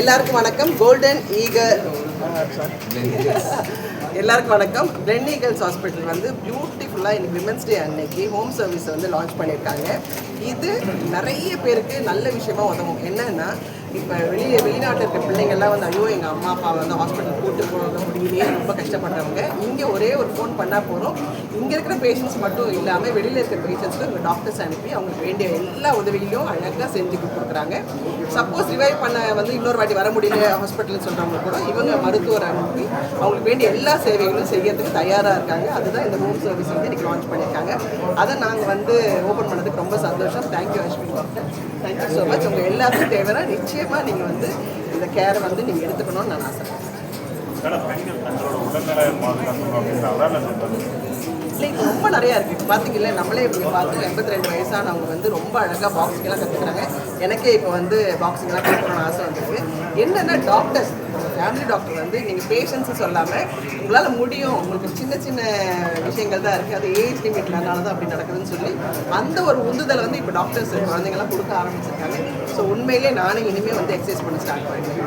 எல்லாருக்கும் வணக்கம். Golden eagle எல்லாருக்கும் வணக்கம். பிளெண்ட் ஈகல்ஸ் ஹாஸ்பிட்டல் வந்து பியூட்டிஃபுல்லாக இன்னைக்கு விமன்ஸ் டே அன்னைக்கு ஹோம் சர்வீஸ் வந்து லான்ச் பண்ணியிருக்காங்க. இது நிறைய பேருக்கு நல்ல விஷயமா உதவும். என்னன்னா இப்போ வெளியே வெளிநாட்டில் இருக்க பிள்ளைங்கள்லாம் வந்து ஐயோ எங்கள் அம்மா அப்பா வந்து ஹாஸ்பிட்டல் கூட்டு போக முடியலையே ரொம்ப கஷ்டப்படுறவங்க. இங்கே ஒரே ஒரு ஃபோன் பண்ணால் போதும். இங்கே இருக்கிற பேஷண்ட்ஸ் மட்டும் இல்லாமல் வெளியில் இருக்கிற பேஷண்ட்ஸ்க்கு இங்கே டாக்டர்ஸ் அனுப்பி அவங்களுக்கு வேண்டிய எல்லா உதவிகளையும் அழகாக செஞ்சு கொடுக்குறாங்க. சப்போஸ் ரிவைவ் பண்ண வந்து இன்னொரு வாட்டி வர முடியல ஹாஸ்பிட்டல்னு சொல்கிறவங்க கூட இவங்க மருத்துவர் அனுப்பி அவங்களுக்கு வேண்டிய எல்லா சேவைகளும் செய்யறதுக்கு தயாராக இருக்காங்க. அதுதான் இந்த ஹோம் சர்வீஸ் வந்து இன்றைக்கி லான்ச் பண்ணியிருக்காங்க. அதை நாங்கள் வந்து ஓப்பன் பண்ணதுக்கு ரொம்ப சந்தோஷம். Thank you Ashwin doctor thank you so much உங்கள் எல்லாத்துக்கும் தேவைன்னா நிச்சயமாக நீங்கள் வந்து இந்த கேரை வந்து நீங்கள் எடுத்துக்கணும்னு நான் ஆசைப்படுறேன் இல்லை இப்போ ரொம்ப நிறையா இருக்குது இப்போ பார்த்தீங்கல்ல நம்மளே இப்போ பார்த்து எண்பத்தி ரெண்டு வயசானவங்க வந்து ரொம்ப அழகாக பாக்ஸிங்கெல்லாம் கற்றுக்குறாங்க எனக்கே இப்போ வந்து பாக்ஸிங்கெல்லாம் கற்றுக்கணும்னு ஆசை வந்திருக்கு. என்னென்னா டாக்டர்ஸ் ஃபேமிலி டாக்டர் வந்து நீங்கள் பேஷன்ஸு சொல்லாமல் உங்களால் முடியும். உங்களுக்கு சின்ன சின்ன விஷயங்கள் தான் இருக்குது அது ஏஜ் லிமிட்னால தான் அப்படி நடக்குதுன்னு சொல்லி அந்த ஒரு உந்துதலை வந்து இப்போ டாக்டர்ஸ் குழந்தைங்களாம் கொடுக்க ஆரம்பிச்சிருக்காங்க. ஸோ உண்மையிலே நானும் இனிமேல் வந்து எக்ஸசைஸ் பண்ண ஸ்டார்ட் பண்ணிட்டேன்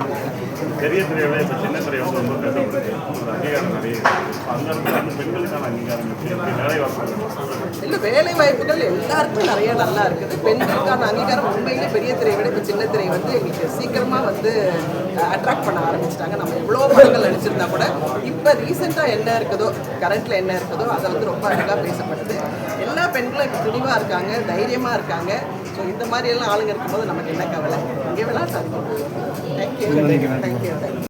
பெரிய துறையோட இப்போ சின்ன துறை வந்து ரொம்ப பேசப்படுது ஒரு அங்கீகாரம் நிறைய இருக்கு. அந்த இடத்துல வந்து பெண்களுக்கான அங்கீகாரம் இருக்கு இப்படி வேலை வாய்ப்பு இல்லை வேலை வாய்ப்புகள் எல்லாருக்குமே நிறைய நல்லா இருக்குது. பெண்களுக்கான அங்கீகாரம் உண்மையிலே பெரிய திரையை விட இப்போ சின்ன திரை வந்து எங்களுக்கு சீக்கிரமாக வந்து அட்ராக்ட் பண்ண ஆரம்பிச்சிட்டாங்க. நம்ம எவ்வளோ படங்கள் நடிச்சிருந்தா கூட இப்போ ரீசெண்டாக என்ன இருக்குதோ கரண்ட்டில் என்ன இருக்குதோ அதை வந்து ரொம்ப அழகாக பேசப்படுது எல்லா பெண்களும் இப்போ துணிவாக இருக்காங்க தைரியமாக இருக்காங்க. ஸோ இந்த மாதிரி எல்லாம் ஆளுங்க இருக்கும்போது நமக்கு என்ன கவலை? இங்கே விளையாட்டாங்க தேங்க்யூ தேங்க்யூ தேங்க்யூ